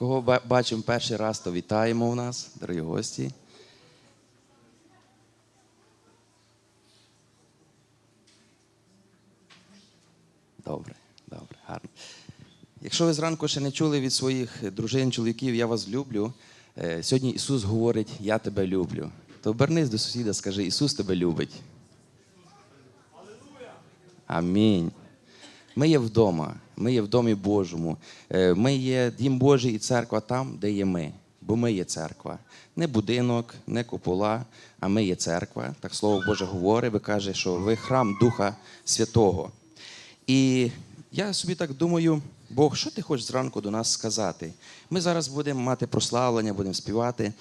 Кого бачимо перший раз, то вітаємо у нас, дорогі гості. Добре, добре, гарно. Якщо ви зранку ще не чули від своїх дружин, чоловіків, я вас люблю. е, Сьогодні Ісус говорить, я тебе люблю. То обернись до сусіда, скажи, Ісус тебе любить. Амінь. Ми є вдома, ми є в домі Божому. Е, Ми є дім Божий і церква там, де є ми. Бо ми є церква. Не будинок, не купола, а ми є церква. Так слово Боже говорить, ви каже, що ви храм Духа Святого. І я собі так думаю, Бог, що ти хочеш зранку до нас сказати? Ми зараз будемо мати прославлення, будемо співати.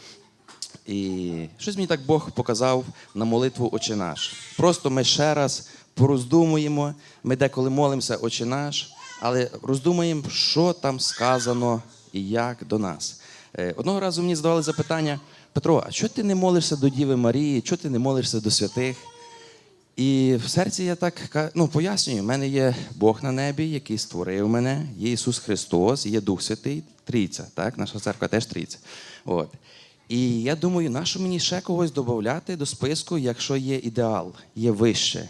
І щось мені так Бог показав на молитву Отче наш. Просто ми ще раз пороздумуємо. Ми деколи молимося Отче наш, але роздумуємо, що там сказано і як до нас. Е, Одного разу мені задавали запитання: Петро, а чого ти не молишся до Діви Марії? Чого ти не молишся до святих? І в серці я так ну, пояснюю, в мене є Бог на небі, який створив мене, є Ісус Христос, є Дух Святий, Трійця. Так? Наша церква теж трійця. От. І я думаю, нащо мені ще когось додати до списку, якщо є ідеал, є вище.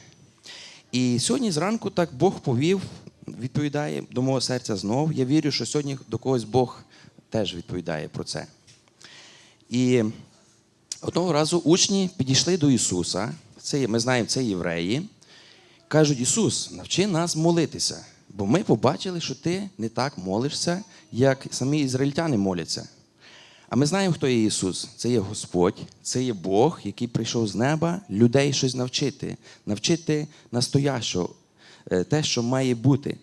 І сьогодні зранку так Бог повів, відповідає до мого серця знов. Я вірю, що сьогодні до когось Бог теж відповідає про це. І одного разу учні підійшли до Ісуса. Це, ми знаємо, це євреї. Кажуть, Ісус, навчи нас молитися, бо ми побачили, що ти не так молишся, як самі ізраїльтяни моляться. А ми знаємо, хто є Ісус. Це є Господь, це є Бог, який прийшов з неба людей щось навчити, навчити настоящого, е, те, що має бути.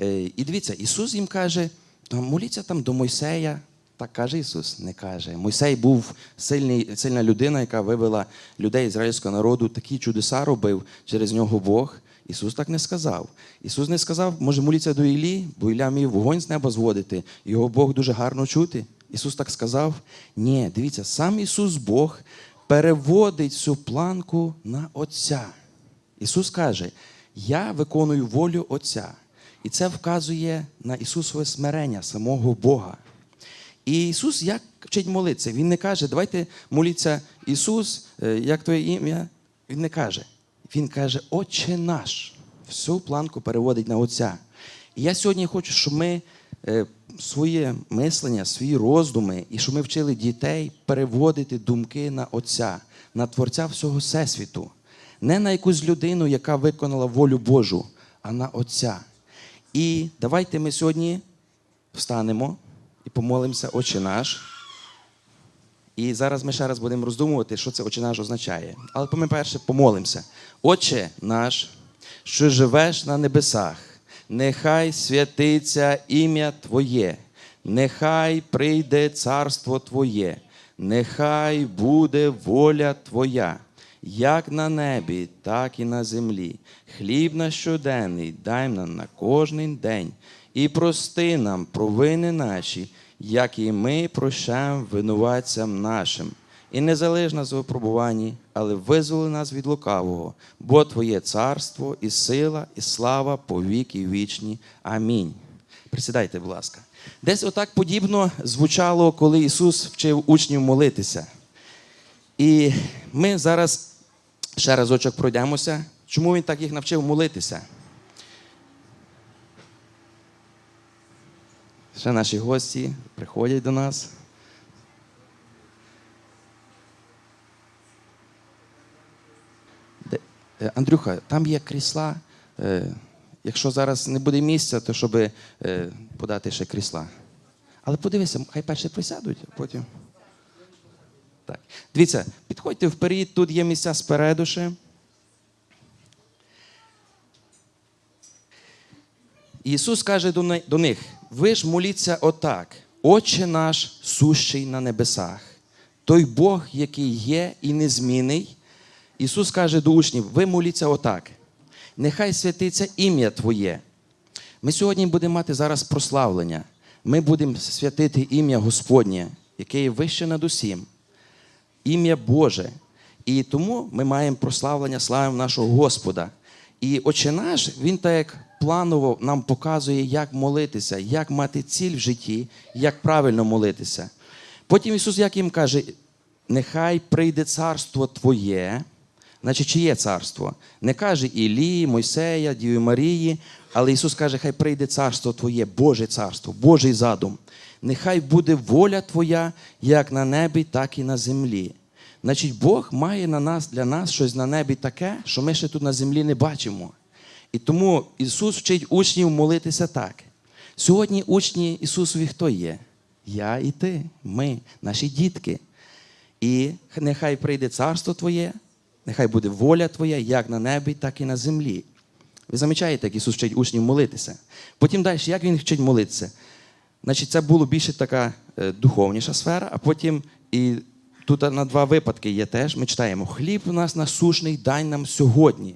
Е, І дивіться, Ісус їм каже: «Та моліться там до Мойсея. Так каже Ісус, не каже. Мойсей був сильний, сильна людина, яка вивела людей ізраїльського народу, такі чудеса робив через нього Бог. Ісус так не сказав. Ісус не сказав, може, моліться до Іллі, бо Ілля міг вогонь з неба зводити, його Бог дуже гарно чути. Ісус так сказав. Ні, дивіться, сам Ісус Бог переводить цю планку на Отця. Ісус каже: Я виконую волю Отця. І це вказує на Ісусове смирення самого Бога. І Ісус як вчить молитися? Він не каже, давайте моліться Ісус, е, як твоє ім'я. Він не каже. Він каже, Отче наш. Всю планку переводить на Отця. І я сьогодні хочу, щоб ми своє мислення, свої роздуми, і щоб ми вчили дітей переводити думки на Отця, на Творця всього Всесвіту. Не на якусь людину, яка виконала волю Божу, а на Отця. І давайте ми сьогодні встанемо і помолимося Отче наш. І зараз ми ще раз будемо роздумувати, що це Отче наш означає. Але ми перше помолимося. Отче наш, що живеш на небесах, нехай святиться ім'я Твоє, нехай прийде царство Твоє, нехай буде воля Твоя, як на небі, так і на землі. Хліб наш щоденний дай нам на кожний день, і прости нам провини наші, як і ми прощаємо винуватцям нашим. І не залиш нас в випробуванні, але визволи нас від лукавого, бо Твоє царство і сила, і слава по віки вічні. Амінь. Присідайте, будь ласка. Десь отак подібно звучало, коли Ісус вчив учнів молитися. І ми зараз ще разочок пройдемося. Чому Він так їх навчив молитися? Ще наші гості приходять до нас. Де- е, Андрюха, там є крісла. Е, Якщо зараз не буде місця, то щоб е, подати ще крісла. Але подивися, хай перше присядуть, а потім. Так. Дивіться, підходьте вперед, тут є місця спереду ще. Ісус каже до них: ви ж моліться отак, Отче наш, сущий на небесах, той Бог, який є і незмінний. Ісус каже до учнів: ви моліться отак. Нехай святиться ім'я Твоє. Ми сьогодні будемо мати зараз прославлення. Ми будемо святити ім'я Господнє, яке є вище над усім. Ім'я Боже. І тому ми маємо прославлення славимо нашого Господа. І Отче наш, він так як планово нам показує, як молитися, як мати ціль в житті, як правильно молитися. Потім Ісус як їм каже: нехай прийде царство Твоє. Значить, чиє царство? Не каже Ілії, Мойсея, Діви Марії, але Ісус каже, хай прийде царство Твоє, Боже царство, Божий задум. Нехай буде воля Твоя як на небі, так і на землі. Значить, Бог має на нас для нас щось на небі таке, що ми ще тут на землі не бачимо. І тому Ісус вчить учнів молитися так. Сьогодні учні Ісусові хто є? Я і ти, ми, наші дітки. І нехай прийде царство Твоє, нехай буде воля Твоя, як на небі, так і на землі. Ви замічаєте, як Ісус вчить учнів молитися. Потім далі, як Він вчить молитися? Значить, це було більше така е, духовніша сфера, а потім і тут на два випадки є теж. Ми читаємо: хліб у нас насушний, дай нам сьогодні.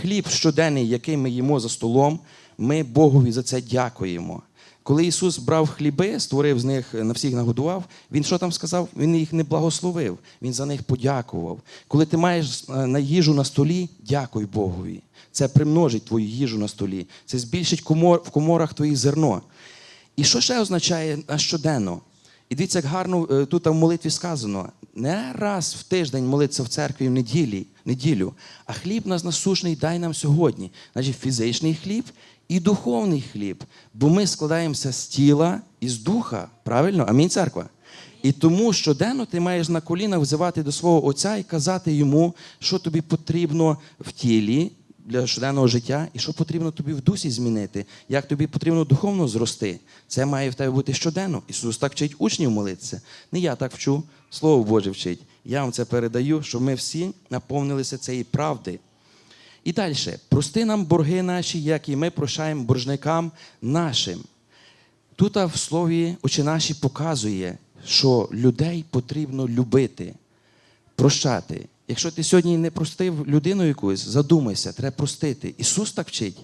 Хліб щоденний, який ми їмо за столом, ми Богові за це дякуємо. Коли Ісус брав хліби, створив з них на всіх нагодував, Він що там сказав? Він їх не благословив, Він за них подякував. Коли ти маєш е, на їжу на столі, дякуй Богові. Це примножить твою їжу на столі, це збільшить комор, в коморах твоє зерно. І що ще означає на щоденно? І дивіться, як гарно е, тут в молитві сказано: не раз в тиждень молитися в церкві в неділі, неділю, а хліб нас насушний дай нам сьогодні. Значить, фізичний хліб і духовний хліб. Бо ми складаємося з тіла і з духа. Правильно? Амінь, церква. І тому щоденно ти маєш на колінах взивати до свого Отця і казати йому, що тобі потрібно в тілі для щоденного життя, і що потрібно тобі в дусі змінити, як тобі потрібно духовно зрости. Це має в тебе бути щоденно. Ісус так вчить учнів молитися. Не я так вчу, Слово Боже вчить. Я вам це передаю, щоб ми всі наповнилися цієї правди. І далі, прости нам борги наші, як і ми прощаємо боржникам нашим. Тут в слові очі наші показує, що людей потрібно любити, прощати. Якщо ти сьогодні не простив людину якусь, задумайся, треба простити. Ісус так вчить.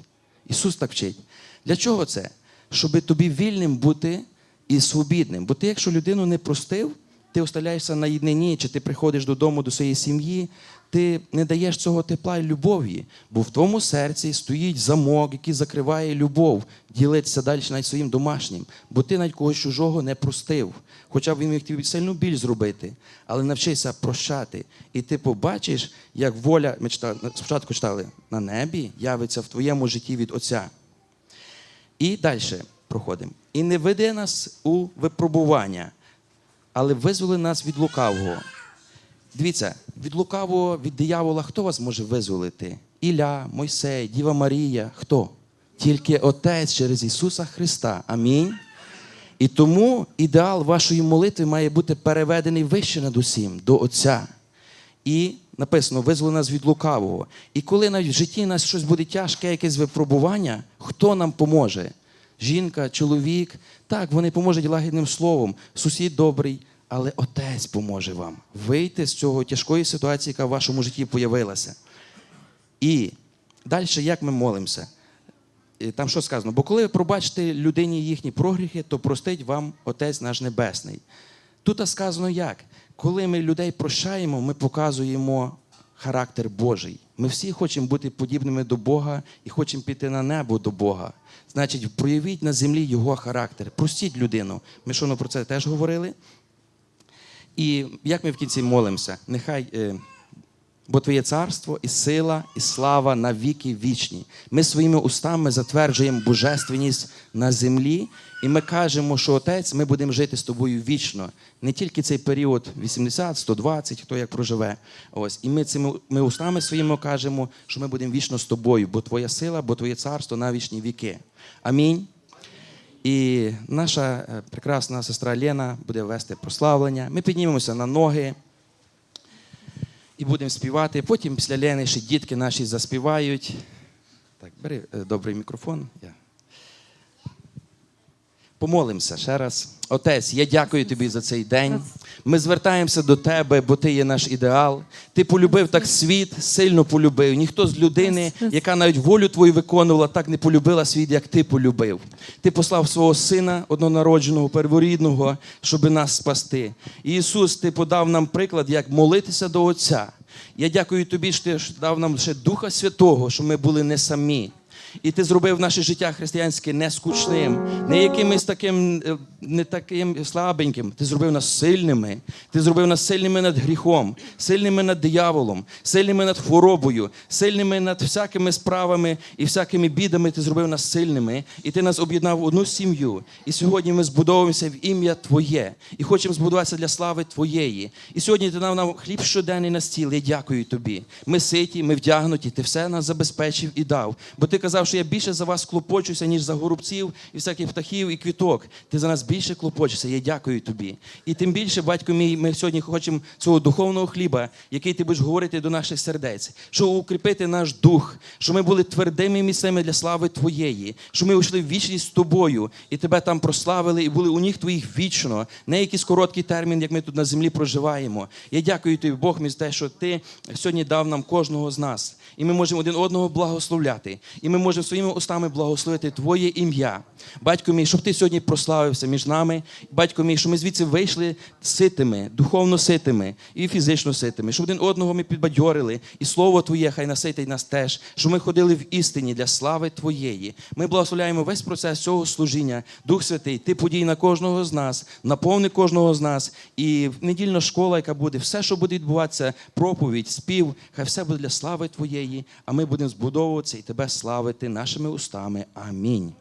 Ісус так вчить. Для чого це? Щоб тобі вільним бути і свобідним. Бо ти, якщо людину не простив, ти осталяєшся на єднині, чи ти приходиш додому до своєї сім'ї, ти не даєш цього тепла і любові, бо в твоєму серці стоїть замок, який закриває любов, ділитися далі навіть своїм домашнім, бо ти навіть когось чужого не простив. Хоча б він міг тобі сильну біль зробити, але навчися прощати. І ти побачиш, як воля, ми читали, спочатку читали, на небі явиться в твоєму житті від Отця. І далі проходимо. І не веде нас у випробування, але визволи нас від лукавого. Дивіться, від лукавого, від диявола, хто вас може визволити? Ілля, Мойсей, Діва Марія. Хто? Тільки Отець через Ісуса Христа. Амінь. І тому ідеал вашої молитви має бути переведений вище над усім, до Отця. І написано, визволи нас від лукавого. І коли навіть в житті нас щось буде тяжке, якесь випробування, хто нам поможе? Жінка, чоловік, так, вони поможуть лагідним словом, сусід добрий, але Отець поможе вам вийти з цього тяжкої ситуації, яка в вашому житті появилася. І далі, як ми молимося? Там що сказано? Бо коли ви пробачите людині їхні прогріхи, то простить вам Отець наш Небесний. Тут сказано як? Коли ми людей прощаємо, ми показуємо характер Божий. Ми всі хочемо бути подібними до Бога і хочемо піти на небо до Бога. Значить, проявіть на землі його характер. Простіть людину. Ми що ну, про це теж говорили. І як ми в кінці молимося? Нехай. Бо Твоє царство і сила, і слава на віки вічні. Ми своїми устами затверджуємо божественність на землі, і ми кажемо, що Отець, ми будемо жити з тобою вічно. Не тільки цей період 80, 120, хто як проживе. Ось. І ми цими ми устами своїми кажемо, що ми будемо вічно з тобою, бо Твоя сила, бо Твоє царство на вічні віки. Амінь. І наша е, прекрасна сестра Лена буде вести прославлення. Ми піднімемося на ноги і будемо співати. Потім після Лени ще дітки наші заспівають. Так, бери е, добрий мікрофон. Я. Помолимося ще раз. Отець, я дякую тобі за цей день. Ми звертаємося до тебе, бо ти є наш ідеал. Ти полюбив так світ, сильно полюбив. Ніхто з людини, яка навіть волю твою виконувала, так не полюбила світ, як ти полюбив. Ти послав свого сина однонародженого, перворідного, щоб нас спасти. І Ісус, ти подав нам приклад, як молитися до Отця. Я дякую тобі, що ти дав нам ще Духа Святого, щоб ми були не самі. І ти зробив наше життя християнське не скучним, не якимось таким, е, не таким слабеньким. Ти зробив нас сильними. Ти зробив нас сильними над гріхом, сильними над дияволом, сильними над хворобою, сильними над всякими справами і всякими бідами. Ти зробив нас сильними, і ти нас об'єднав в одну сім'ю. І сьогодні ми збудовуємося в ім'я Твоє і хочемо збудуватися для слави Твоєї. І сьогодні ти дав нам хліб щоденний на стіл. Я дякую тобі. Ми ситі, ми вдягнуті, ти все нас забезпечив і дав. Бо ти казав, що я більше за вас клопочуся, ніж за горобців і всяких птахів і квіток. Ти за нас більше клопочешся. Я дякую тобі. І тим більше, батько мій, ми сьогодні хочемо цього духовного хліба, який ти будеш говорити до наших сердець, що укріпити наш дух, що ми були твердими місцями для слави Твоєї, що ми увійшли в вічність з тобою і тебе там прославили, і були у ніг твоїх вічно, не якийсь короткий термін, як ми тут на землі проживаємо. Я дякую тобі, Бог, мій, за те, що ти сьогодні дав нам кожного з нас. І ми можемо один одного благословляти. І ми можемо своїми устами благословити Твоє ім'я. Батько мій, щоб ти сьогодні прославився між нами. Батько мій, щоб ми звідси вийшли ситими, духовно ситими і фізично ситими, щоб один одного ми підбадьорили, і слово Твоє хай наситить нас теж, щоб ми ходили в істині для слави Твоєї. Ми благословляємо весь процес цього служіння. Дух Святий, ти подій на кожного з нас, наповни кожного з нас. І недільна школа, яка буде, все, що буде відбуватися, проповідь, спів, хай все буде для слави Твоєї, а ми будемо збудовуватися і Тебе славити нашими устами. Амінь.